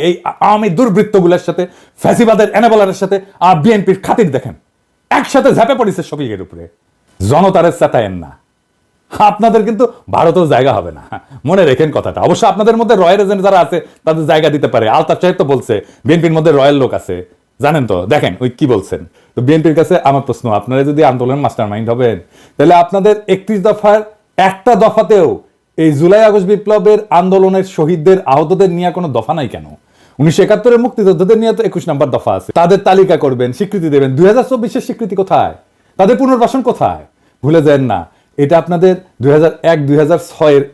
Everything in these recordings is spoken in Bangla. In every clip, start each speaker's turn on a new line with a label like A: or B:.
A: এই আওয়ামী দুর্বৃত্তগুলোর সাথে, ফ্যাসিবাদের এনাবেলারের সাথে আর বিএনপির খাতির দেখেন। একসাথে ঝাঁপে পড়েছে শফিকের উপরে। জনতারের চাতায়েন না। আপনাদের কিন্তু ভারতেও জায়গা হবে না। মনে রেখেন কথাটা। অবশ্য আপনাদের মধ্যে রয়্যাল এজেন্ট যারা আছে, তাদের জায়গা দিতে পারে। আলতাফ সাহেব তো বলছে, বিএনপির মধ্যে রয়্যাল লোক আছে। জানেন তো, দেখেন ওই কি বলছেন। তো বিএনপির কাছে আমার প্রশ্ন, আপনারা যদি আন্দোলন মাস্টার মাইন্ড হবেন, তাহলে আপনাদের একত্রিশ দফার একটা দফাতেও এই জুলাই আগস্ট বিপ্লবের আন্দোলনের শহীদদের, আহতদের নিয়ে কোনো দফা নাই কেন? উনিশশো একাত্তরের মুক্তিযোদ্ধাদের নিয়ে তো একুশ নম্বর দফা আছে। তাদের তালিকা করবেন, স্বীকৃতি দেবেন। দুই হাজার চব্বিশের স্বীকৃতি কোথায়? তাদের পুনর্বাসন কোথায়? ভুলে যান না, এটা আপনাদের দুই হাজার এক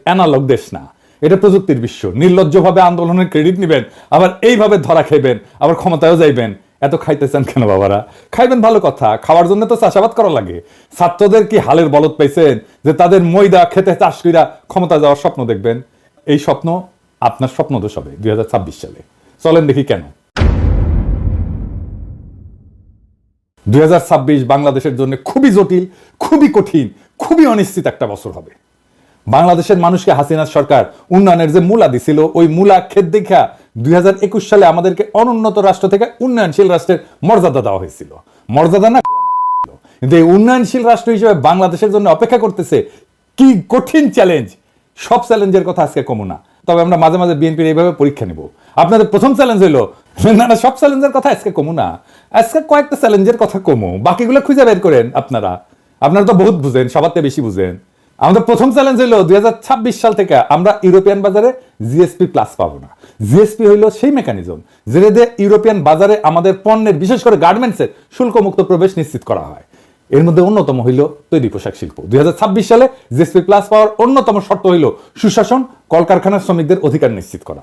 A: অ্যানালগ দেশ না। এটা প্রযুক্তির বিশ্ব। নির্লজ্জভাবে আন্দোলনের ক্রেডিট নেবেন, আবার এইভাবে ধরা খাইবেন আবার ক্ষমতায়ও যাইবেন। এত খাইতেছেন কেন বাবারা? খাইবেন ভালো কথা, খাওয়ার জন্য তো চাষাবাদ করা লাগে। ছাত্রদের কি হালের বলদ পাইছেন যে তাদের ময়দা খেতে চাষ ক্ষমতা যাওয়ার স্বপ্ন দেখবেন? এই স্বপ্ন আপনার স্বপ্ন দোষ হবে, দুই হাজার ছাব্বিশ সালে। চলেন দেখি কেন? দুই হাজার ছাব্বিশ বাংলাদেশের জন্য খুবই জটিল, খুবই কঠিন, খুবই অনিশ্চিত একটা বছর হবে। বাংলাদেশের মানুষকে হাসিনা সরকার উন্নয়নের যে মূলা দিছিল, ওই মূলা ক্ষেত দেখা দুই হাজার একুশ সালে আমাদেরকে অনুন্নত রাষ্ট্র থেকে উন্নয়নশীল রাষ্ট্রের মর্যাদা দেওয়া হয়েছিল। মর্যাদা না কিন্তু এই উন্নয়নশীল রাষ্ট্র হিসেবে বাংলাদেশের জন্য অপেক্ষা করতেছে কি কঠিন চ্যালেঞ্জ সব চ্যালেঞ্জের কথা আজকে কমু না। তবে আমরা মাঝে মাঝে বিএনপির এইভাবে পরীক্ষা নিব। আপনাদের প্রথম চ্যালেঞ্জ হইল। না সব চ্যালেঞ্জের কথা আজকে কমু না। আজকে কয়েকটা চ্যালেঞ্জের কথা কমু। বাকিগুলো খুঁজে বের করেন আপনারা। আপনারা তো বহুত বুঝেন সবার বেশি বুঝেন। আমাদের প্রথম চ্যালেঞ্জ হইল দুই সাল থেকে আমরা ইউরোপিয়ান বাজারে জিএসপি প্লাস পাবো না। জিএসপি হইল সেই মেকানিজম যেটা দিয়ে ইউরোপিয়ান বাজারে আমাদের পণ্যের, বিশেষ করে গার্মেন্টসের শুল্কমুক্ত প্রবেশ নিশ্চিত করা হয়। এর মধ্যে অন্যতম হইল তৈরি পোশাক শিল্প। দুই হাজার ছাব্বিশ সালে জিএসপি প্লাস পাওয়ার অন্যতম শর্ত হইল সুশাসন, কলকারখানার শ্রমিকদের অধিকার নিশ্চিত করা।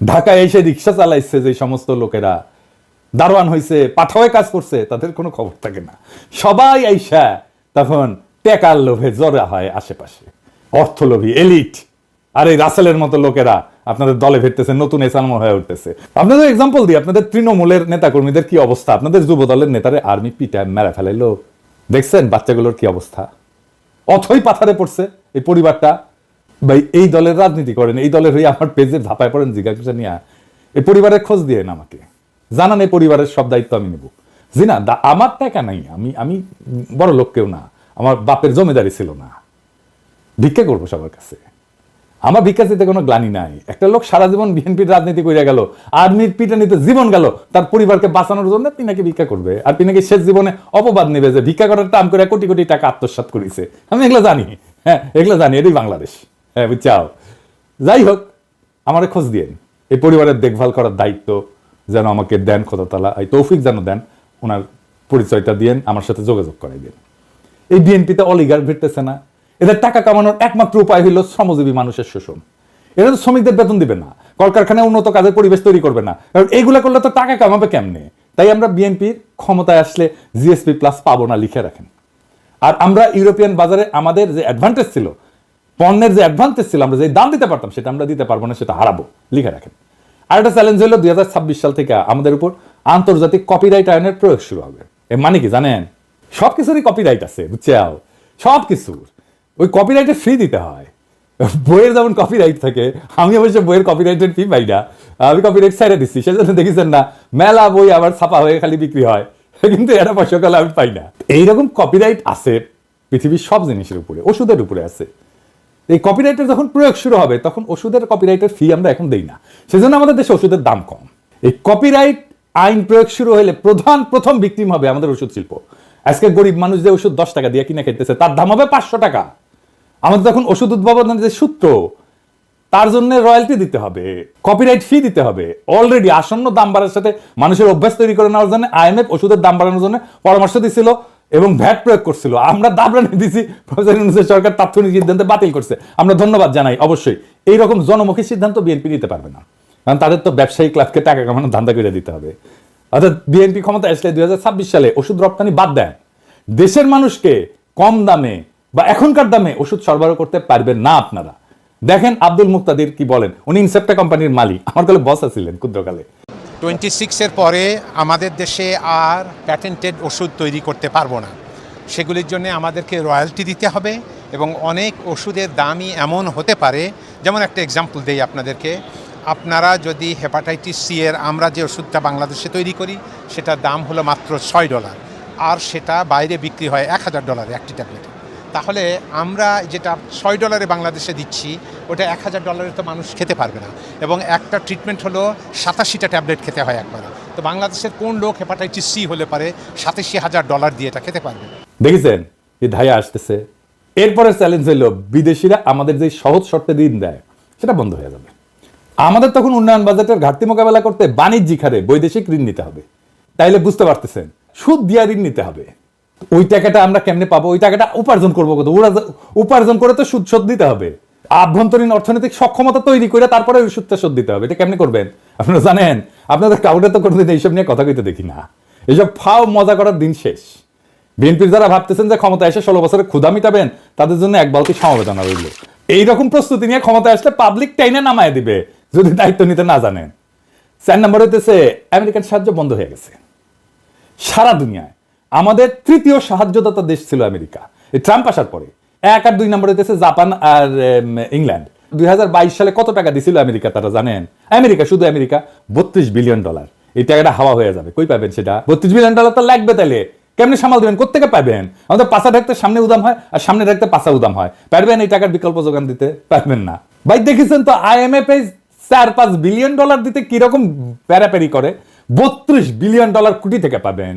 A: ঢাকায় এসে রিক্সা চালাইছে যে সমস্ত লোকেরা, দারোয়ান হয়েছে পাঠাওয়ে কাজ করছে, তাদের কোনো খবর থাকে না। সবাই আইসা তখন টেকার লোভে জড়া হয় আশেপাশে। অর্থলোভী, এলিট। আর এই রাসেলের মতো লোকেরা, আপনাদের দলে ভিড়তেছে নতুন এসালম হয়ে উঠতেছে। আপনাদের এক্সাম্পল দিই, আপনাদের তৃণমূলের নেতাকর্মীদের কি অবস্থা? আপনাদের যুব দলের নেতারে আর্মি পিটা মেরা ফেলাইলো। দেখছেন বাচ্চাগুলোর কি অবস্থা? অথই পাথারে পড়ছে, এই পরিবারটা। ভাই, এই দলের রাজনীতি করেন, এই দলের হয়ে আমার পেজে ধাপায় পড়েন জিজ্ঞাসা নিয়ে এই পরিবারের খোঁজ দিয়ে আমাকে। জানান, এই পরিবারের সব দায়িত্ব আমি নেব। জি না আমার টাকা নাই, আমি আমি বড় লোক কেউ না। আমার বাপের জমিদারি ছিল না। ভিক্ষা করব সবার কাছে। আমার ভিক্ষা দিতে কোনো গ্লানি নাই। একটা লোক সারা জীবন বিএনপির রাজনীতি করে গেল, আর্মির পিটানিতে জীবন গেল, তার পরিবারকে বাঁচানোর জন্য পিনাকে ভিক্ষা করবে। আর পিনাকে শেষ জীবনে অপবাদ নেবে যে ভিক্ষা করার টাম করে কোটি কোটি টাকা আত্মসাৎ করেছে। আমি এগুলো জানি। হ্যাঁ এগুলো জানি, এটাই বাংলাদেশ। হ্যাঁ বুঝছাও যাই হোক, আমার খোঁজ দিয়েন। এই পরিবারের দেখভাল করার দায়িত্ব যেন আমাকে দেন খোদাতলা এই তৌফিক যেন দেন, ওনার পরিচয়টা দিয়েন, আমার সাথে যোগাযোগ করাই দেন এই বিএনপিতে অলিগার ভিড়তেছে না। এদের টাকা কামানোর একমাত্র উপায় হইল শ্রমজীবী মানুষের শোষণ। এরা তো শ্রমিকদের বেতন দিবে না, কলকারখানায় উন্নত কাজের পরিবেশ তৈরি করবে না। কারণ এইগুলা করলে তো টাকা কামাবে কেমনে? তাই আমরা বিএনপির ক্ষমতায় আসলে জিএসপি প্লাস পাবো না লিখে রাখেন। আর আমরা ইউরোপিয়ান বাজারে আমাদের যে অ্যাডভান্টেজ ছিল পণ্যের যে অ্যাডভান্টেজ ছিল, আমরা যে দাম দিতে পারতাম, সেটা আমরা দিতে পারব না, সেটা হারাবো। লিখে রাখেন। আর একটা চ্যালেঞ্জ হলো দুই সাল থেকে আমাদের উপর আন্তর্জাতিক কপিরাইট আইনের প্রয়োগ শুরু হবে। এর মানে কি জানেন? সব কিছুরই কপিরাইট আছে, বুঝছাও? সব কিছুর ওই কপিরাইটে ফ্রি দিতে হয়। বইয়ের যেমন কপিরাইট থাকে, আমি অবশ্য বইয়ের কপিরাইটের ফি পাই না। আমি কপিরাইট সাইডে দিচ্ছি সেজন্য দেখেছেন না, মেলা বই আবার ছাপা হয়ে খালি বিক্রি হয়। কিন্তু এটা পয়সাকালে আমি পাই না। এইরকম কপিরাইট আছে পৃথিবীর সব জিনিসের উপরে, ওষুধের উপরে আছে। এই কপিরাইটের যখন প্রয়োগ শুরু হবে, তখন ওষুধের কপিরাইটের ফি আমরা এখন দেই না। সেজন্য আমাদের দেশে ওষুধের দাম কম। এই কপিরাইট আইন প্রয়োগ শুরু হলে প্রধান প্রথম বিক্রিম হবে আমাদের ওষুধ শিল্প। আজকে গরিব মানুষ যে ওষুধ দশ টাকা দিয়ে কিনে খেতেছে, তার দাম হবে পাঁচশো টাকা। আমাদের যখন ওষুধ উদ্ভাবনের যে সূত্র, তার জন্য রয়্যালটি দিতে হবে কপিরাইট ফি দিতে হবে। অলরেডি আসন্ন দাম বাড়ার সাথে মানুষের অভ্যাস তৈরি করে নেওয়ার জন্য আইএমএফ ওষুধের দাম বাড়ানোর জন্য পরামর্শ দিছিল। এবং ভ্যাট প্রয়োগ করছিল। আমরা দাবরানি দিছি, প্রফেসর ইউনুসের সরকার তাৎক্ষণিক সিদ্ধান্তে বাতিল করছে। আমরা ধন্যবাদ জানাই, অবশ্যই। এই রকম জনমুখী সিদ্ধান্ত বিএনপি নিতে পারবে না। কারণ তাদের তো ব্যবসায়ী ক্লাবকে টাকা কামানোর ধান্দা করে দিতে হবে। অর্থাৎ বিএনপি ক্ষমতা আসলে দুই হাজার ছাব্বিশ সালে ওষুধ রপ্তানি বাদ দেন দেশের মানুষকে কম দামে বা এখনকার দামে ওষুধ সরবরাহ করতে পারবেন না আপনারা। দেখেন আব্দুল মুক্তাদির কি বলেন। উনি ইনসেপ্টা কোম্পানির মালিক। আমার কালে বস ছিলেন ক্ষুদ্রকালে।
B: টোয়েন্টি সিক্সের পরে আমাদের দেশে আর প্যাটেন্টেড ওষুধ তৈরি করতে পারব না। সেগুলির জন্য আমাদেরকে রয়্যালটি দিতে হবে এবং অনেক ওষুধের দামই এমন হতে পারে, যেমন একটা এক্সাম্পল দেই আপনাদেরকে। আপনারা যদি হেপাটাইটিস সি এর আমরা যে ওষুধটা বাংলাদেশে তৈরি করি, সেটার দাম হলো মাত্র ছয় ডলার, আর সেটা বাইরে বিক্রি হয় এক হাজার ডলারে একটি ট্যাবলেট তাহলে আমরা যেটা ছয় ডলারে বাংলাদেশে দিচ্ছি, ওটা এক হাজার ডলারে তো মানুষ খেতে পারবে না। এবং একটা ট্রিটমেন্ট হলো সাতাশিটা ট্যাবলেট খেতে হয় একবারে। তো বাংলাদেশের কোন লোক হেপাটাইটিস সি হলে পারে সাতাশি হাজার ডলার দিয়ে এটা খেতে পারবে?
A: দেখেছেন যে ধাইয়া আসতেছে? এরপরে চ্যালেঞ্জ হলো, বিদেশিরা আমাদের যে সহজ শর্তে ঋণ দেয়, সেটা বন্ধ হয়ে যাবে। আমাদের তখন উন্নয়ন বাজেটের ঘাটতি মোকাবেলা করতে বাণিজ্যিক হারে বৈদেশিক ঋণ নিতে হবে। তাইলে বুঝতে পারতেছেন, সুদ দিয়া ঋণ নিতে হবে। ওই টাকাটা আমরা কেমনে পাবো? ওই টাকাটা উপার্জন করব কত? ওরা উপার্জন করে তো সুদ শোধ দিতে হবে। আভ্যন্তরীণ অর্থনৈতিক সক্ষমতা তৈরি করে তারপরে ওই সুদটা শোধ দিতে হবে। এটা কেমনে করবেন? আপনারা জানেন, আপনাদের কাউকে তো কোনোদিন এইসব নিয়ে কথা কইতে দেখি না। এইসব ফাও মজা করার দিন শেষ। বিএনপির যারা ভাবতেছেন যে ক্ষমতা এসে ষোলো বছরে ক্ষুধা মিটাবেন, তাদের জন্য এক বালতি সমবেদনা রইল। এইরকম প্রস্তুতি নিয়ে ক্ষমতা আসলে পাবলিক টাইনে নামায় দিবে, যদি দায়িত্ব নিতে না জানেন। চার নম্বর হইতেছে আমেরিকান সাহায্য বন্ধ হয়ে গেছে। সারা দুনিয়ায়। আমাদের তৃতীয় সাহায্যদাতা দেশ ছিল আমেরিকা। এই ট্রাম্প আসার পরে। এক আর দুই নম্বর হইতেছে জাপান আর ইংল্যান্ড। দুই সালে কত টাকা দিছিল আমেরিকা তারা জানেন? আমেরিকা, শুধু আমেরিকা, বত্রিশ বিলিয়ন ডলার। এই টাকাটা হাওয়া হয়ে যাবে। কই পাবেন সেটা? বত্রিশ বিলিয়ন ডলার তো লাগবে তাহলে কেমনে সামাল দেবেন? কোথেকে পাবেন? আমাদের পাশা ঢাকতে সামনে উদাম হয় আর সামনে ঢাকতে পাশা উদাম হয়। পারবেন এই টাকার বিকল্প যোগান দিতে? পারবেন না। ভাই, দেখেছেন তো আইএমএফ এই চার পাঁচ বিলিয়ন ডলার দিতে কীরকম প্যারাপ্যারি করে? বত্রিশ বিলিয়ন ডলার কোটি থেকে পাবেন।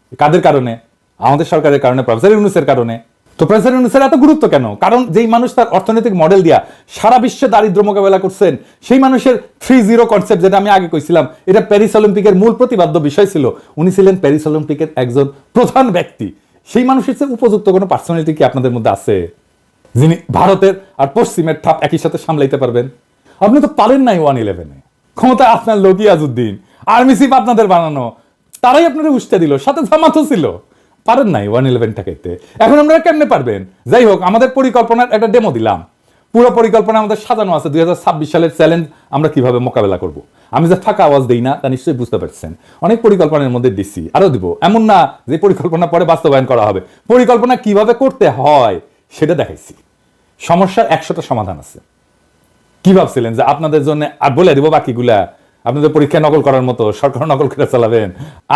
A: কাদের কারণে? আমাদের সরকারের কারণে, প্রফেসর ইউনুসের কারণে। তো প্রফেসর ইউনুসের এত গুরুত্ব কেন? কারণ যেই মানুষ তার অর্থনৈতিক মডেল দিয়া সারা বিশ্বে দারিদ্র মোকাবেলা করছেন, সেই মানুষের থ্রি জিরো কনসেপ্ট যেটা আমি আগে কইছিলাম, এটা প্যারিস অলিম্পিকের মূল প্রতিবাদ্য বিষয় ছিল। উনি ছিলেন প্যারিস অলিম্পিকের একজন প্রধান ব্যক্তি। সেই মানুষের চেয়ে উপযুক্ত কোনো পার্সোনালিটি কি আপনাদের মধ্যে আছে? যিনি ভারতের আর পশ্চিমের ঠাপ একই সাথে সামলাইতে পারবেন? আপনি তো পারেন নাই ওয়ান ইলেভেনে। ক্ষমতা আপনার লোকি আজউদ্দিন আর্মি চিফ আপনাদের বানানো তারাই আপনারা উস্তে দিল, সাথে জামাতও ছিল। পারেন নাই ওয়ান ইলেভেনটাকে এখন আমরা কেমনে পারবেন? যাই হোক, আমাদের পরিকল্পনার একটা ডেমো দিলাম। পুরো পরিকল্পনা আমাদের সাজানো আছে। দুই সালের চ্যালেঞ্জ আমরা কীভাবে মোকাবেলা করব। আমি যে ফাঁকা আওয়াজ দিই না, তা নিশ্চয়ই বুঝতে পারছেন। অনেক পরিকল্পনার মধ্যে দিচ্ছি আরও দিব। এমন না যে পরিকল্পনা পরে বাস্তবায়ন করা হবে। পরিকল্পনা কীভাবে করতে হয়, সেটা দেখাইছি। সমস্যার একশোটা সমাধান আছে। কি ভাবছিলেন যে আপনাদের জন্য, আর বলে দিব বাকিগুলা। আপনাদের পরীক্ষা নকল করার মতো সরকার নকল করে চালাবেন।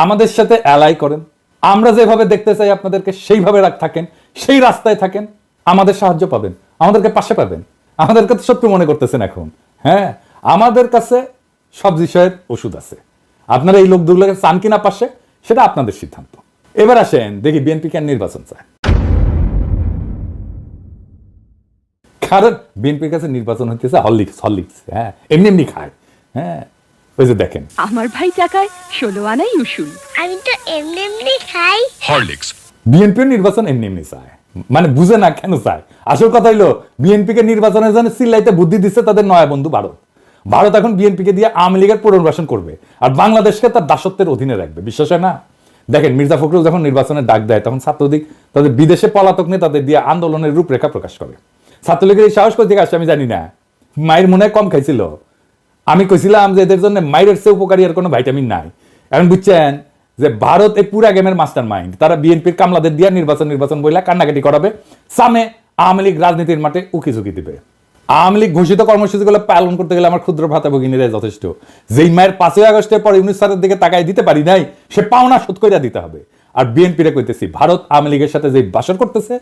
A: আমাদের সাথে অ্যালাই করেন। আমরা যেভাবে দেখতে চাই আপনাদেরকে, সেইভাবে থাকেন, সেই রাস্তায় থাকেন। আমাদের সাহায্য পাবেন, আমাদেরকে পাশে পাবেন। আমাদেরকে তো শত্রু মনে করতেছেন এখন হ্যাঁ? আমাদের কাছে সব বিষয়ের ওষুধ আছে। আপনারা এই লোকগুলোকে চান কিনা পাশে, সেটা আপনাদের সিদ্ধান্ত। এবার আসেন, দেখি বিএনপি কেন নির্বাচন চায়। কারণ বিএনপির কাছে নির্বাচন হচ্ছে হরলিক্স হরলিক্স হ্যাঁ? এমনি এমনি খায় হ্যাঁ? ওই যে দেখেন।
C: আমার ভাই টাকায় ষোলো আনাই উসুল।
D: আমি তো এমনি এমনি খাই।
A: বিএনপির নির্বাচন এমনি এমনি চায়। মানে বুঝে না কেন চায়। আসল কথা হইল বিএনপিকে নির্বাচনের জন্য চিল্লাইতে বুদ্ধি দিচ্ছে তাদের নয়া বন্ধু ভারত। ভারত এখন বিএনপিকে দিয়ে আওয়ামী লীগের পুনর্বাসন করবে আর বাংলাদেশকে তার দাসত্বের অধীনে রাখবে। বিশ্বাস হয় না? দেখেন মির্জা ফখরুল যখন নির্বাচনের ডাক দেয় তখন ছাত্রদিক তাদের বিদেশে পলাতক নিয়ে তাদের দিয়ে আন্দোলনের রূপরেখা প্রকাশ করে। ছাত্রলীগের এই সাহস কোথেকে আসছে আমি জানি না। মায়ের মনে হয় কম খাইছিল। আমি কইছিলাম যে এদের জন্য মাইরের চেয়ে উপকারী আর কোনো ভাইটামিন নাই। এখন বুঝছেন যে ভারত এই পুরা গেমের মাস্টার মাইন্ড তারা বিএনপির কামলাদের দিয়া নির্বাচন নির্বাচন বইলা কান্নাকাটি করাবে। সামনে আওয়ামী লীগ রাজনীতির মাঠে উকি ঝুঁকি দিবে। আওয়ামী লীগ ঘোষিত কর্মসূচিগুলো পালন করতে গেলে আমার ক্ষুদ্র ভাতা ভগিনীরাই যথেষ্ট। যেই মায়ের পাঁচই আগস্টের পর ইউনিস স্যারের দিকে তাকাই দিতে পারি নাই, সে পাওনা শোধ করে দিতে হবে। আর বিএনপিরে কইতেছি, ভারত আওয়ামী লীগের সাথে যে বাসর করতেছে,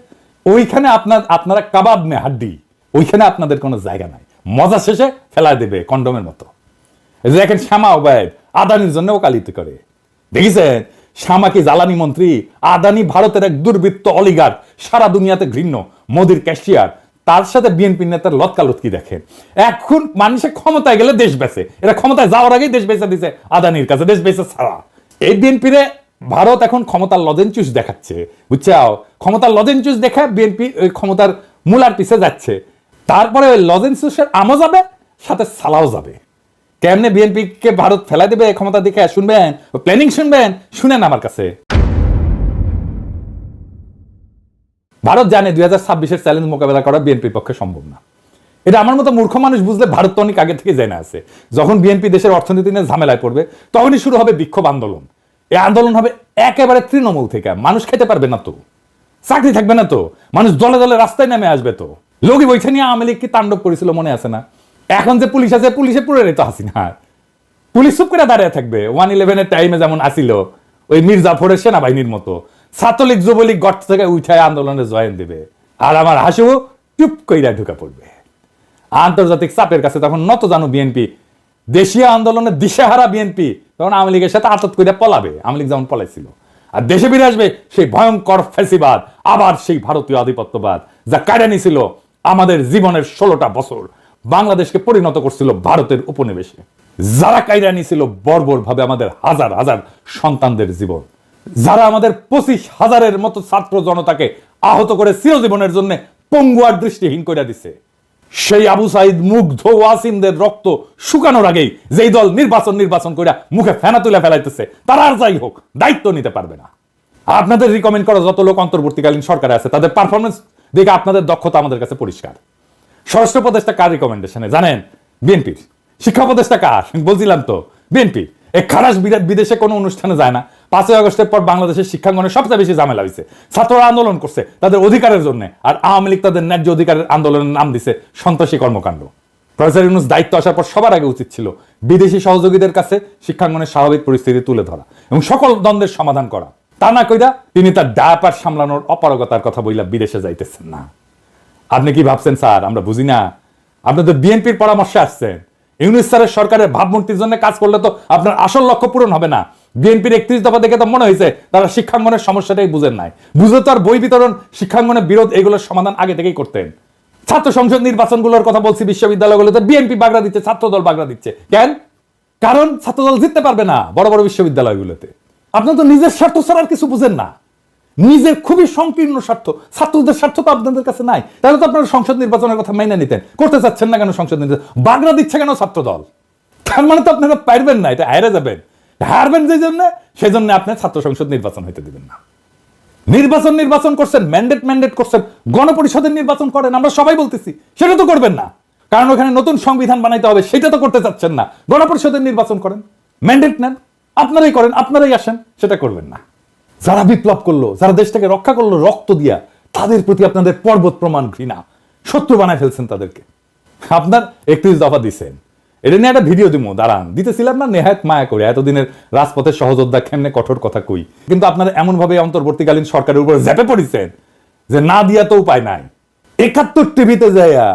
A: ওইখানে আপনার, আপনারা কাবাব মে হাড্ডি, ওইখানে আপনাদের কোনো জায়গা নাই। মজা শেষে ফেলা দেবে কন্ডমের মতো। এই দেখেন শ্যামা ওবায়দ, আদানির জন্য ওকালিত করে। দেখেছেন? শামাকি জ্বালানি মন্ত্রী, আদানি ভারতের এক দুর্বৃত্ত অলিগার সারা দুনিয়াতে ঘৃণ্য, মোদির ক্যাশিয়ার। তার সাথে বিএনপি নেতার লতকালতকি দেখেন। এখন মানুষের ক্ষমতায় গেলে দেশ বেছে এরা ক্ষমতায় যাওয়ার আগেই দেশ বেচে দিছে, আদানির কাছে দেশ বেচে ছাড়া। এই বিএনপিরে ভারত এখন ক্ষমতার লজেনচুস দেখাচ্ছে। বুঝছাও? ক্ষমতার লজেনচুস দেখা বিএনপি, ওই ক্ষমতার মূলার পিছে যাচ্ছে। তারপরে ওই লজেনচুসের আমও যাবে, সাথে সালাও যাবে। কেমনে বিএনপি কে ভারত ফেলা দেবে ক্ষমতা দেখে শুনবেন প্ল্যানিং শুনবেন, শুনেন আমার কাছে। ভারত জানে দুই হাজার ছাব্বিশের চ্যালেঞ্জ মোকাবেলা করা বিএনপির পক্ষে সম্ভব না। এটা আমার মতো মূর্খ মানুষ বুঝলে ভারত তো অনেক আগে থেকে জেনে আছে। যখন বিএনপি দেশের অর্থনীতি নিয়ে ঝামেলায় পড়বে, তখনই শুরু হবে বিক্ষোভ আন্দোলন। এই আন্দোলন হবে একেবারে তৃণমূল থেকে। মানুষ খেতে পারবে না তো। চাকরি থাকবে না তো। মানুষ দলে দলে রাস্তায় নেমে আসবে তো। লোকই বইছে নিয়ে আওয়ামী লীগ কি তাণ্ডব করেছিল মনে আছে না? এখন যে পুলিশ আছে, পুলিশে পুরে রেত হাসিনা পুলিশ চুপ করে দাঁড়িয়ে থাকবে। ওয়ান ইলেভেনের টাইমে যেমন আসিল, ওই মির্জাফরের সেনাবাহিনীর মতো। ছাত্রলীগ, যুবলীগ গর্ত থেকে উঠায় আন্দোলনে জয়েন দেবে। আর আমার হাসু চুপ কইরা ঢুকে পড়বে। আন্তর্জাতিক চাপের কাছে তখন নত জানো বিএনপি। দেশীয় আন্দোলনের দিশেহারা বিএনপি। তখন আওয়ামী লীগের সাথে আতত করে পলাবে। আওয়ামী লীগ যেমন পলাইছিল। আর দেশে ফিরে আসবে সেই ভয়ঙ্কর ফেসিবাদ আবার সেই ভারতীয় আধিপত্যবাদ, যা কায়রা নিছিল। আমাদের জীবনের ষোলোটা বছর বাংলাদেশকে পরিণত করছিল ভারতের উপনিবেশে। যারা কায়রা বর্বর ভাবে আমাদের হাজার হাজার সন্তানদের জীবন। যারা আমাদের পঁচিশ হাজারের মতো ছাত্র জনতাকে আহত করে চিরজীবনের জন্য পঙ্গুয়ার দৃষ্টিহীন করে দিছে। সেই আবু সাইদ মুগ্ধ ওয়াসিমদের রক্ত শুকানোর আগেই যেই দল নির্বাচন নির্বাচন করে মুখে ফেনা তুলে ফেলাইতেছে, তারা আর যাই হোক, দায়িত্ব নিতে পারবে না। আপনাদের রিকমেন্ড করা যত লোক অন্তর্বর্তীকালীন সরকারে আছে, তাদের পারফরমেন্স দেখে আপনাদের দক্ষতা আমাদের কাছে পরিষ্কার। স্বরাষ্ট্র উপদেষ্টা কার রিকমেন্ডেশনে জানেন, বিএনপির। শিক্ষা উপদেষ্টা কার? বলছিলাম তো বিএনপি এই খারাস বিরাট বিদেশে কোনো অনুষ্ঠানে যায় না। পাঁচই আগস্টের পর বাংলাদেশের শিক্ষাঙ্গনে সবচেয়ে বেশি ঝামেলা হয়েছে ছাত্ররা আন্দোলন করছে তাদের অধিকারের জন্য। আর আওয়ামী লীগ তাদের ন্যায্য অধিকারের আন্দোলনের নাম দিছে সন্ত্রাসী কর্মকাণ্ড। প্রফেসর ইউনুস দায়িত্ব আসার পর সবার আগে উচিত ছিল বিদেশি সহযোগীদের কাছে শিক্ষাঙ্গনের স্বাভাবিক পরিস্থিতি তুলে ধরা এবং সকল দ্বন্দ্বের সমাধান করা। তা না কইরা তিনি তার ডায়াপার সামলানোর অপারগতার কথা বইলা বিদেশে যাইতেছেন না। আপনি কি ভাবছেন স্যার? আমরা বুঝি না। আপনাদের বিএনপির পরামর্শে আসছেন। ইউনিস স্যারের সরকারের ভাবমূর্তির জন্য কাজ করলে তো আপনার আসল লক্ষ্য পূরণ হবে না। বিএনপির একত্রিশ দফা দেখে তো মনে হয়েছে তারা শিক্ষাঙ্গনের সমস্যাটাই বুঝেন নাই। বুঝে তো আর বই বিতরণ, শিক্ষাঙ্গনের বিরোধ এগুলোর সমাধান আগে থেকেই করতেন। ছাত্র সংসদ নির্বাচনগুলোর কথা বলছি বিশ্ববিদ্যালয়গুলোতে বিএনপি বাগড়া দিচ্ছে ছাত্র দল বাগড়া দিচ্ছে। কেন? কারণ ছাত্রদল জিততে পারবে না বড় বড় বিশ্ববিদ্যালয়গুলোতে। আপনার তো নিজের স্বার্থ ছাড়া আর কিছু বুঝেন না। নিজের খুবই সংকীর্ণ স্বার্থ। ছাত্রদের স্বার্থ তো আপনাদের কাছে নাই। তাহলে তো আপনারা সংসদ নির্বাচনের কথা মেনে নিতেন। করতে চাচ্ছেন না কেন সংসদ নির্বাচন? বাগড়া দিচ্ছে কেন ছাত্র দল তার মানে তো আপনারা পারবেন না, এটা হারে যাবেন। হারবেন যে জন্য সেই জন্য আপনি ছাত্র সংসদ নির্বাচন হইতে দিবেন না। নির্বাচন নির্বাচন করছেন ম্যান্ডেট ম্যান্ডেট করছেন, গণপরিষদের নির্বাচন করেন, আমরা সবাই বলতেছি, সেটা তো করবেন না। কারণ ওখানে নতুন সংবিধান বানাইতে হবে, সেটা তো করতে চাচ্ছেন না। গণপরিষদের নির্বাচন করেন ম্যান্ডেট নেন। আপনারাই করেন, আপনারাই আসেন, সেটা করবেন না। যারা বিপ্লব করল, যারা দেশটাকে রক্ষা করল, রক্ত দিয়া, তাদের প্রতি আপনাদের পর্বত প্রমাণ ঘৃণা। শত্রু বানায় ফেলছেন তাদেরকে। আপনার একত্রিশ দফা দিচ্ছেন এটা নিয়ে একটা ভিডিও দিব দাঁড়ান। দিতেছিলাম না, নেহায়ত মায়া করে। এতদিনের রাজপথের সহযোদ্ধা কেমনে কঠোর কথা কই? কিন্তু আপনারা এমন ভাবে অন্তর্বর্তীকালীন সরকারের উপর ঝেপে পড়েছেন যে না দিয়া তো উপায় নাই। একাত্তর টিভিতে যাইয়া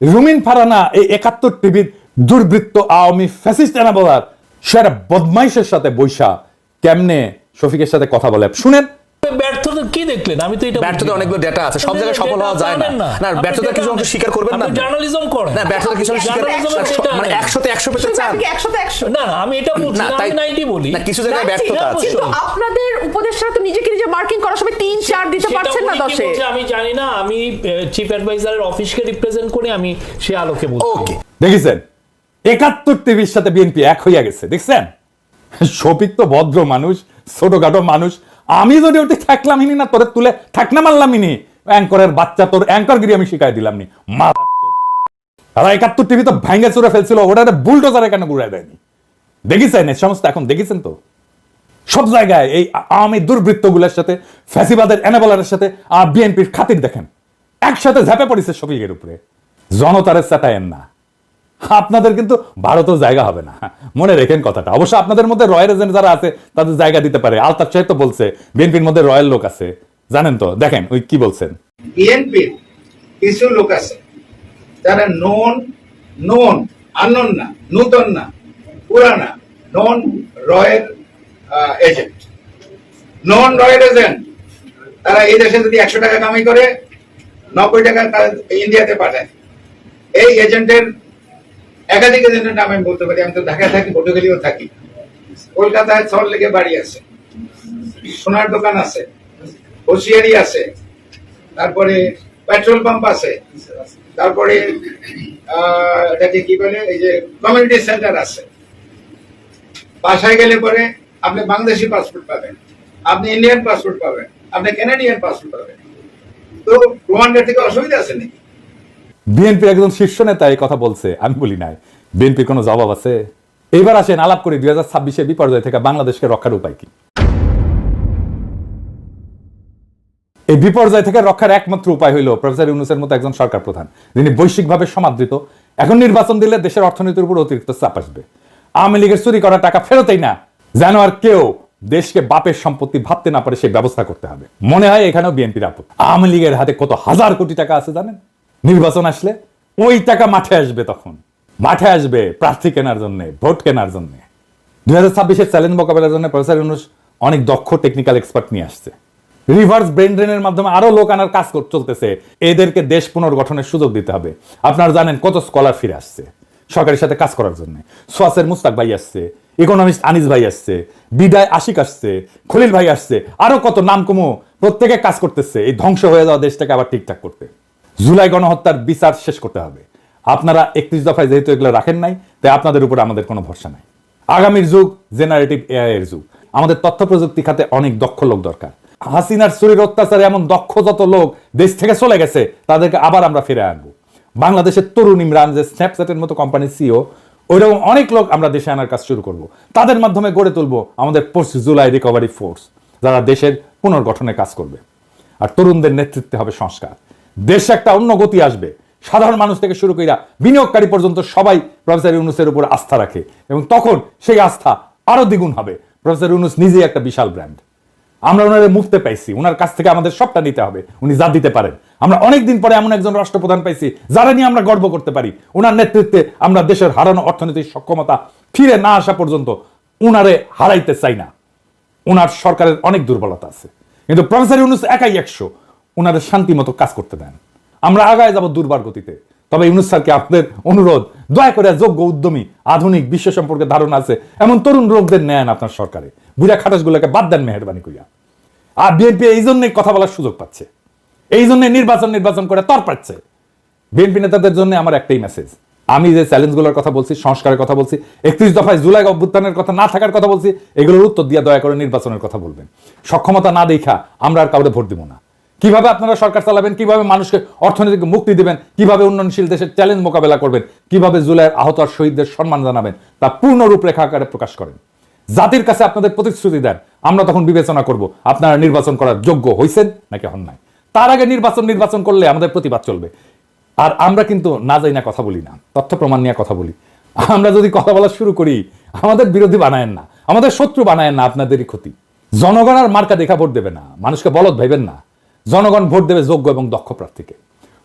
A: রুমিন ফারানা, এই একাত্তর টিভির দুর্বৃত্ত আওয়ামী ফ্যাসিস্ট এনা বলার সে একটা বদমাইশের সাথে বৈশা কেমনে শফিকের সাথে কথা বলে? শুনেন।
E: ব্যর্থতা কি দেখলেন? আমি তো এটা
F: ব্যর্থতা অনেকগুলো ডেটা আছে। সব জায়গায় সফল হওয়া যায় না। না। ব্যর্থতা কিছু অংশ স্বীকার করবেন না। আপনি?
E: জার্নালিজম করেন।
F: না ব্যর্থতা কিছু অংশ স্বীকার মানে পেতে চান।
E: না না আমি এটা বলছি
F: না,
E: না,
F: তাই-
E: আমি 90 বলি।
F: না, কিছু জায়গায় ব্যর্থতা আছে।
G: কিন্তু আপনাদের তো নিজেকে নিজে মার্কিং করার সময় তিন চার দিতে পারছেন না
E: আমি জানি না। আমি চিফ অ্যাডভাইজারের অফিসকে রিপ্রেজেন্ট করে আমি সে আলোকে বলছি।
F: ওকে
A: দেখেছেন? একাত্তর টিভির সাথে বিএনপি এক হইয়া গেছে, দেখছেন? শফিক তো ভদ্র মানুষ, ছোটখাটো মানুষ। আমি যদি ওটি থাকলাম ইনি না, তোরে তুলে থাকনা মারলাম ইনি অ্যাঙ্করের বাচ্চা তোর অ্যাঙ্করগিরি আমি শিখাই দিলাম নি মা তারা একাত্তর টিভি তো ভাঙ্গে চুরে ফেলছিল ওটা বুলডোজারে কেন ঘুরাই দেয়নি? দেখেছেন এই সমস্ত এখন, দেখেছেন তো? সব জায়গায় এই আওয়ামী দুর্বৃত্তগুলোর সাথে, ফ্যাসিবাদের এনাবলারের সাথে বিএনপির খাতির দেখেন। একসাথে ঝাঁপে পড়েছে শফিকের উপরে। জনতারে চাটায়েন না। আপনাদের কিন্তু ভারতেও জায়গা হবে না। মনে রেখেন কথাটা। অবশ্য আপনাদের মধ্যে রয়্যাল এজেন্ট যারা আছে, তাদের জায়গা দিতে পারে। আলতাফ সাহেব তো বলছে, বিএনপির মধ্যে রয়্যাল লোক আছে। জানেন তো? দেখেন ওই কি বলছেন।
H: বিএনপির কিছু লোক আছে, যারা নন নন আনন না, নূতন না, পুরানা নন রয়ের এজেন্ট নন রয়্যাল এজেন্ট তারা এই দেশে যদি একশো টাকা কামাই করে, নব্বই টাকা ইন্ডিয়াতে পাঠায়। এই এজেন্টের একাধিক এজেন্টের নাম আমি বলতে পারি, আমি তো ঢাকায় থাকি পটুখালিও থাকি। কলকাতায় সল লেগে বাড়ি আছে, সোনার দোকান আছে হোশিয়ারি আছে, তারপরে পেট্রোল পাম্প আছে, তারপরে এটাকে কি বলে, এই যে কমিউনিটি সেন্টার আছে। বাসায় গেলে পরে আপনি বাংলাদেশি পাসপোর্ট পাবেন, আপনি ইন্ডিয়ান পাসপোর্ট পাবেন, আপনি কানাডিয়ান পাসপোর্ট পাবেন। তো প্রমাণের থেকে অসুবিধা আছে নাকি?
A: বিএনপির একজন শীর্ষ নেতা এই কথা বলছে, আমি বলি নাই। বিএনপির কোনো জবাব আছে? এইবার আসেন আলাপ করি, দুই হাজার ছাব্বিশে বিপর্যয় থেকে বাংলাদেশকে রক্ষার উপায় কি? এই বিপর্যয় থেকে রক্ষার একমাত্র উপায় হইল প্রফেসর ইউনুসের মতো একজন সরকার প্রধান, যিনি বৈশ্বিকভাবে সমাদৃত। এখন নির্বাচন দিলে দেশের অর্থনীতির উপর অতিরিক্ত চাপ আসবে। আওয়ামী লীগের চুরি করা টাকা ফেরতেই না। যেন আর কেউ দেশকে বাপের সম্পত্তি ভাবতে না পারে, সেই ব্যবস্থা করতে হবে। মনে হয় এখানেও বিএনপির আপদ আওয়ামী লীগের হাতে কত হাজার কোটি টাকা আছে জানেন? নির্বাচন আসলে ওই টাকা মাঠে আসবে তখন। মাঠে আসবে প্রার্থী কেনার জন্য, ভোট কেনার জন্য। দুই হাজার ছাব্বিশের চ্যালেঞ্জ মোকাবেলার জন্য প্রফেসর ইউনুস অনেক দক্ষ টেকনিক্যাল এক্সপার্ট নিয়ে আসছে। রিভার্স ব্রেন ড্রেনের মাধ্যমে আরও লোক আনার কাজ চলতেছে। এদেরকে দেশ পুনর্গঠনের সুযোগ দিতে হবে। আপনারা জানেন কত স্কলার ফিরে আসছে সরকারের সাথে কাজ করার জন্য। সোয়াসের মুস্তাক ভাই আসছে ইকোনমিস্ট আনিস ভাই আসছে, বিদায় আশিক আসছে, খলিল ভাই আসছে, আরও কত নাম কমো প্রত্যেকে কাজ করতেছে। এই ধ্বংস হয়ে যাওয়া দেশটাকে আবার ঠিকঠাক করতে। জুলাই গণহত্যার বিচার শেষ করতে হবে। আপনারা একত্রিশ দফায় যেহেতু এগুলো রাখেন নাই, তাই আপনাদের উপর আমাদের কোনো ভরসা নাই। আগামীর যুগ জেনারেটিভ এআই এর যুগ। আমাদের তথ্য প্রযুক্তি খাতে অনেক দক্ষ লোক দরকার। হাসিনার শরীর অত্যাচারে এমন দক্ষ যত লোক দেশ থেকে চলে গেছে, তাদেরকে আবার আমরা ফিরে আনব। বাংলাদেশের তরুণ ইমরান যে স্ন্যাপচ্যাটের মতো কোম্পানির সিও ওইরকম অনেক লোক আমরা দেশে আনার কাজ শুরু করব। তাদের মাধ্যমে গড়ে তুলবো আমাদের পোস্ট জুলাই রিকভারি ফোর্স যারা দেশের পুনর্গঠনে কাজ করবে। আর তরুণদের নেতৃত্বে হবে সংস্কার। দেশে একটা অন্য গতি আসবে। সাধারণ মানুষ থেকে শুরু কইরা বিনিয়োগকারী পর্যন্ত সবাই প্রফেসর ইউনুসের উপর আস্থা রাখে এবং তখন সেই আস্থা আরও দ্বিগুণ হবে। প্রফেসর ইউনুস নিজেই একটা বিশাল ব্র্যান্ড আমরা ওনারে মুক্তে পাইছি, ওনার কাছ থেকে আমাদের সবটা নিতে হবে, উনি যা দিতে পারেন। আমরা অনেকদিন পরে এমন একজন রাষ্ট্রপ্রধান পাইছি, যারা নিয়ে আমরা গর্ব করতে পারি। ওনার নেতৃত্বে আমরা দেশের হারানো অর্থনৈতিক সক্ষমতা ফিরে না আসা পর্যন্ত উনারে হারাইতে চাই না। ওনার সরকারের অনেক দুর্বলতা আছে। কিন্তু প্রফেসর ইউনুস একাই একশো। ওনাদের শান্তি মতো কাজ করতে দেন। আমরা আগায় যাব দুর্বার গতিতে। তবে ইউনুস স্যারকে আপনাদের অনুরোধ, দয়া করে যোগ্য, উদ্যমী, আধুনিক, বিশ্ব সম্পর্কে ধারণা আছে, এমন তরুণ লোকদের নেন আপনার সরকারে। বুড়া খাটাসগুলোকে বাদ দেন মেহরবানি করিয়া। আর বিএনপি এই জন্যই কথা বলার সুযোগ পাচ্ছে। এই জন্য নির্বাচন নির্বাচন করে তর পাচ্ছে। বিএনপি নেতাদের জন্য আমার একটাই মেসেজ আমি যে চ্যালেঞ্জগুলোর কথা বলছি, সংস্কারের কথা বলছি, একত্রিশ দফায় জুলাই অভ্যুত্থানের কথা না থাকার কথা বলছি, এগুলোর উত্তর দিয়ে দয়া করে নির্বাচনের কথা বলবেন। সক্ষমতা না দেখা আমরা আর কাউকে ভোট দিব না। কীভাবে আপনারা সরকার চালাবেন? কীভাবে মানুষকে অর্থনৈতিক মুক্তি দিবেন? কীভাবে উন্নয়নশীল দেশের চ্যালেঞ্জ মোকাবেলা করবেন? কীভাবে জুলাইয়ের আহত শহীদদের সম্মান জানাবেন? তা পূর্ণ রূপরেখা আকারে প্রকাশ করেন। জাতির কাছে আপনাদের প্রতিশ্রুতি দেন। আমরা তখন বিবেচনা করব, আপনারা নির্বাচন করার যোগ্য হয়েছেন নাকি হন নাই। তার আগে নির্বাচন নির্বাচন করলে আমাদের প্রতিবাদ চলবে। আর আমরা কিন্তু না যাই না কথা বলি না, তথ্য প্রমাণ নিয়ে কথা বলি। আমরা যদি কথা বলা শুরু করি, আমাদের বিরোধী বানায়েন না, আমাদের শত্রু বানায়েন না, আপনাদেরই ক্ষতি। জনগণ আর মার্কা দেখা ভোট দেবে না, মানুষকে বলদ ভাইবেন না। জনগণ ভোট দেবে যোগ্য এবং দক্ষ প্রার্থীকে।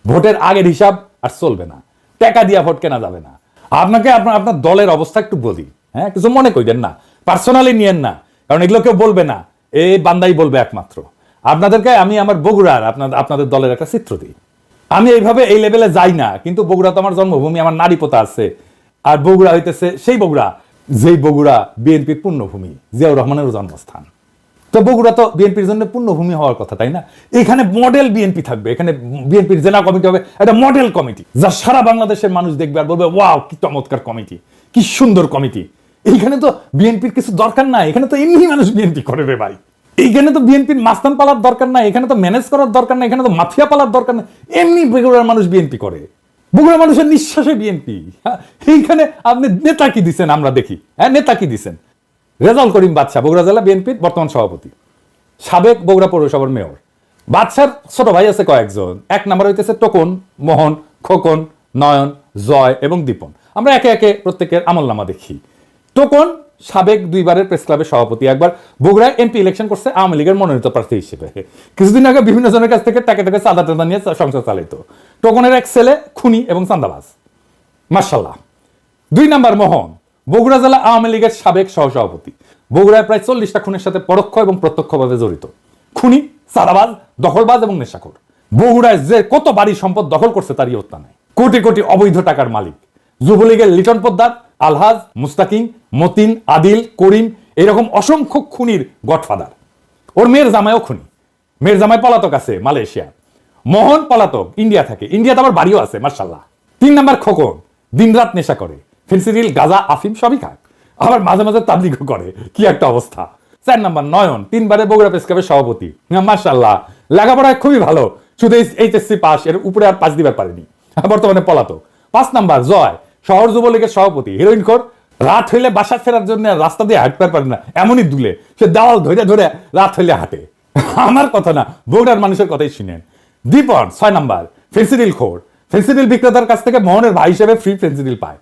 A: ভোটের আগের হিসাব আর চলবে না। টাকা দিয়া ভোট কেনা যাবে না। আপনাকে আপনার আপনার দলের অবস্থা একটু বলি। হ্যাঁ কিছু মনে করিলেন না। পার্সোনালি নিয়েন না। কারণ এগুলো কেউ বলবে না। এই বান্দাই বলবে একমাত্র। আপনাদেরকে আমি আমার বগুড়ার আপনার আপনাদের দলের একটা চিত্র দিই। আমি এইভাবে এই লেভেলে যাই না, কিন্তু বগুড়া তো আমার জন্মভূমি, আমার নারী পোতা আছে। আর বগুড়া হইতেছে সেই বগুড়া, যেই বগুড়া বিএনপির পূর্ণভূমি, জিয়াউর রহমানের জন্মস্থান। তো বগুড়া তো বিএনপির জন্য পূর্ণভূমি হওয়ার কথা, তাই না? এখানে মডেল বিএনপি থাকবে, এখানে বিএনপির জেলা কমিটি হবে, একটা মডেল কমিটি যা সারা বাংলাদেশের মানুষ দেখবে আর বলবে, ওয়াও, কি চমৎকার কমিটি কি সুন্দর কমিটি এইখানে তো বিএনপির কিছু দরকার নাই, এখানে তো এমনি মানুষ বিএনপি করে রে ভাই। এইখানে তো বিএনপির মাস্তান পালার দরকার নাই, এখানে তো ম্যানেজ করার দরকার নাই, এখানে তো মাফিয়া পালার দরকার নাই, এমনি বগুড়ার মানুষ বিএনপি করে। বগুড়া মানুষের নিঃশ্বাসে বিএনপি এইখানে আপনি নেতা কি দিচ্ছেন আমরা দেখি। হ্যাঁ নেতা কি দিচ্ছেন রেজাউল করিম বাদশাহ, বগুড়া জেলা বিএনপির বর্তমান সভাপতি। সাবেক বগুড়া পৌরসভার মেয়র। বাদশার ছোট ভাই আছে কয়েকজন। এক নাম্বার হইতেছে টোকন, মোহন, খোকন, নয়ন, জয় এবং দীপন। আমরা একে একে প্রত্যেকের আমলনামা দেখি। টোকন সাবেক দুইবারের প্রেস ক্লাবের সভাপতি, একবার বগুড়ায় এমপি ইলেকশন করছে আওয়ামী লীগের মনোনীত প্রার্থী হিসেবে। কিছুদিন আগে বিভিন্ন জনের কাছ থেকে টাকা টাকা চাঁদা টাদা নিয়ে সংসার চালাইতো। টোকনের এক ছেলে খুনি এবং চান্দাবাজ মার্শাল্লাহ দুই নাম্বার মোহন। বগুড়া জেলা আওয়ামী লীগের সাবেক সহসভাপতি। বগুড়ায় প্রায় চল্লিশটা খুনের সাথে পরোক্ষ এবং প্রত্যক্ষভাবে জড়িত। খুনি সারাবাজ দখলবাজ এবং নেশাখোর। বগুড়ায় যে কত বাড়ি সম্পদ দখল করছে তারই হত্যা নাই। কোটি কোটি অবৈধ টাকার মালিক। যুবলীগের লিটন পোদ্দার, আলহাজ, মুস্তাকিম, মতিন, আদিল, করিম, এরকম অসংখ্য খুনির গডফাদার। ওর মেয়ের জামাইও খুনি। মেয়ের জামাই পলাতক আছে মালয়েশিয়া। মোহন পলাতক ইন্ডিয়া থাকে। ইন্ডিয়াতে আবার বাড়িও আছে মার্শাল্লাহ তিন নাম্বার খোকন, দিনরাত নেশা করে। ফেন্সিডিল গাজা, আফিম সবই খায়। আবার মাঝে মাঝে তাবলিগও করে। কি একটা অবস্থা। চার নাম্বার, নয়ন। তিনবারে বগুড়া প্রেসক্লাবের সভাপতি। মার্শাল্লাহ লেখাপড়ায় খুবই ভালো। শুধু এইচএসসি পাস, এর উপরে আর পাস দিবার পারেনি। বর্তমানে পলাতক। পাঁচ নাম্বার, জয়। শহর যুবলীগের সভাপতি, হিরোইন খোর। রাত হইলে বাসা ফেরার জন্য রাস্তা দিয়ে হাঁটতে পারে না। এমনই দুলে। সে দেওয়াল ধরে ধরে রাত হইলে হাঁটে। আমার কথা না, বগুড়ার মানুষের কথাই শুনেন। দীপন, ছয় নাম্বার ফেন্সিডিল খোর। ফেন্সিডিল বিক্রেতার কাছ থেকে মোহনের ভাই হিসেবে ফ্রি ফেন্সিডিল পায়।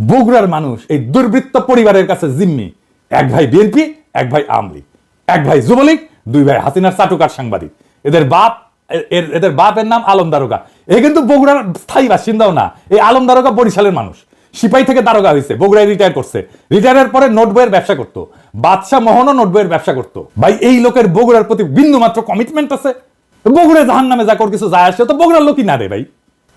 A: বগুড়ার মানুষ, এই দুর্বৃত্ত পরিবারের কাছে জিম্মি। এক ভাই বিএনপি এক ভাই আমলি এক ভাই যুবলীগ, দুই ভাই হাসিনার চাটুকার সাংবাদিক। এদের বাপ, এর- এদের বাপের নাম আলম দারোগা। এ কিন্তু বগুড়ার স্থায়ী বাসিন্দাও না এই আলম দারোগা বরিশালের মানুষ। সিপাহী থেকে দারোগা হয়েছে বগুড়ায় রিটায়ার করছে। রিটায়ারের পরে নোট বইয়ের ব্যবসা করতো। বাদশাহ মোহনও নোট বইয়ের ব্যবসা করতো। ভাই, এই লোকের বগুড়ার প্রতি বিন্দু মাত্র কমিটমেন্ট আছে। বগুড়ে জাহান নামে যা কর কিছু যায় আসে তো বগুড়ার লোকই না রে ভাই।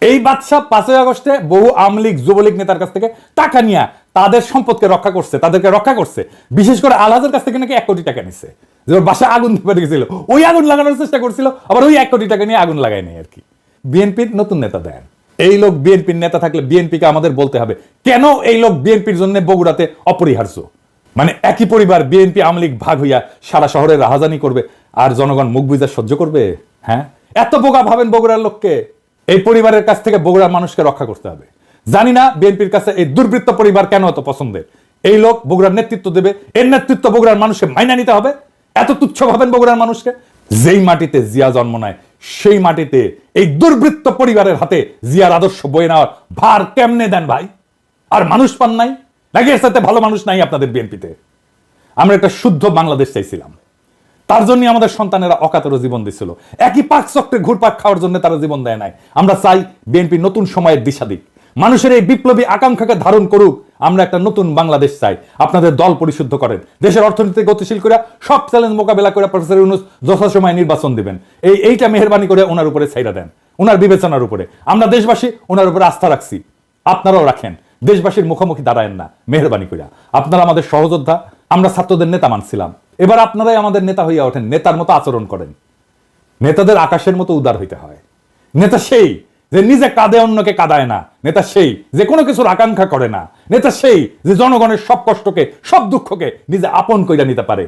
A: এই বাদশাহ পাঁচই আগস্টে বহু আওয়ামী লীগ, যুবলীগ নেতার কাছ থেকে টাকা নিয়ে তাদের সম্পদকে রক্ষা করছে, তাদেরকে রক্ষা করছে। বিশেষ করে আলহাজের কাছ থেকে নাকি এক কোটি টাকা নিচ্ছে যে বাসায় আগুন ধরে গেছিল ওই আগুন লাগানোর চেষ্টা করছিল, আবার ওই এক কোটি টাকা নিয়ে আগুন লাগায় নেই আর কি। বিএনপির নতুন নেতা দেন। এই লোক বিএনপির নেতা থাকলে বিএনপিকে আমাদের বলতে হবে, কেন এই লোক বিএনপির জন্য বগুড়াতে অপরিহার্য? মানে একই পরিবার বিএনপি আওয়ামী লীগ ভাগ হইয়া সারা শহরে রাহাজানি করবে, আর জনগণ মুখ বুঝা সহ্য করবে? হ্যাঁ? এত বোকা ভাবেন বগুড়ার লোককে। এই পরিবারের কাছ থেকে বগুড়ার মানুষকে রক্ষা করতে হবে। জানি না বিএনপির কাছে এই দুর্বৃত্ত পরিবার কেন এত পছন্দের। এই লোক বগুড়ার নেতৃত্ব দেবে, এর নেতৃত্ব বগুড়ার মানুষকে মাইনা নিতে হবে। এত তুচ্ছ ভাবেন বগুড়ার মানুষকে। যেই মাটিতে জিয়া জন্ম নেয়, সেই মাটিতে এই দুর্বৃত্ত পরিবারের হাতে জিয়ার আদর্শ বয়ে নেওয়ার ভার কেমনে দেন ভাই? আর মানুষ পান নাই? নাকি এর সাথে ভালো মানুষ নাই আপনাদের বিএনপিতে। আমরা একটা শুদ্ধ বাংলাদেশ চাইছিলাম। তার জন্য আমাদের সন্তানেরা অকাতর জীবন দিছিল। একই পাক চক্রে ঘুরপাক খাওয়ার জন্য তারা জীবন দেয় নাই। আমরা চাই বিএনপি নতুন সময়ের দিশা দিক। মানুষের এই বিপ্লবী আকাঙ্ক্ষাকে ধারণ করুক, আমরা একটা নতুন বাংলাদেশ চাই। আপনাদের দল পরিশুদ্ধ করেন। দেশের অর্থনীতি গতিশীল করে সব চ্যালেঞ্জ মোকাবেলা করে প্রফেসর ইউনুস যথাসময়ে নির্বাচন দিবেন। এই এইটা মেহরবানি করে ওনার উপরে ছাইরা দেন। ওনার বিবেচনার উপরে। আমরা দেশবাসী ওনার উপরে আস্থা রাখছি। আপনারাও রাখেন। দেশবাসীর মুখোমুখি দাঁড়ায়েন না, মেহরবানি কইরা। আপনারা আমাদের সহযোদ্ধা আমরা ছাত্রদের নেতা মানছিলাম। এবার আপনারাই আমাদের নেতা হইয়া ওঠেন, নেতার মতো আচরণ করেন। নেতাদের আকাশের মতো উদার হইতে হয়। নেতা সেই যে নিজে কাঁদে, অন্যকে কাদায় না। নেতা সেই যে কোনো কিছুর আকাঙ্ক্ষা করে না। নেতা সেই যে জনগণের সব কষ্টকে, সব দুঃখকে নিজে আপন কইরা নিতে পারে।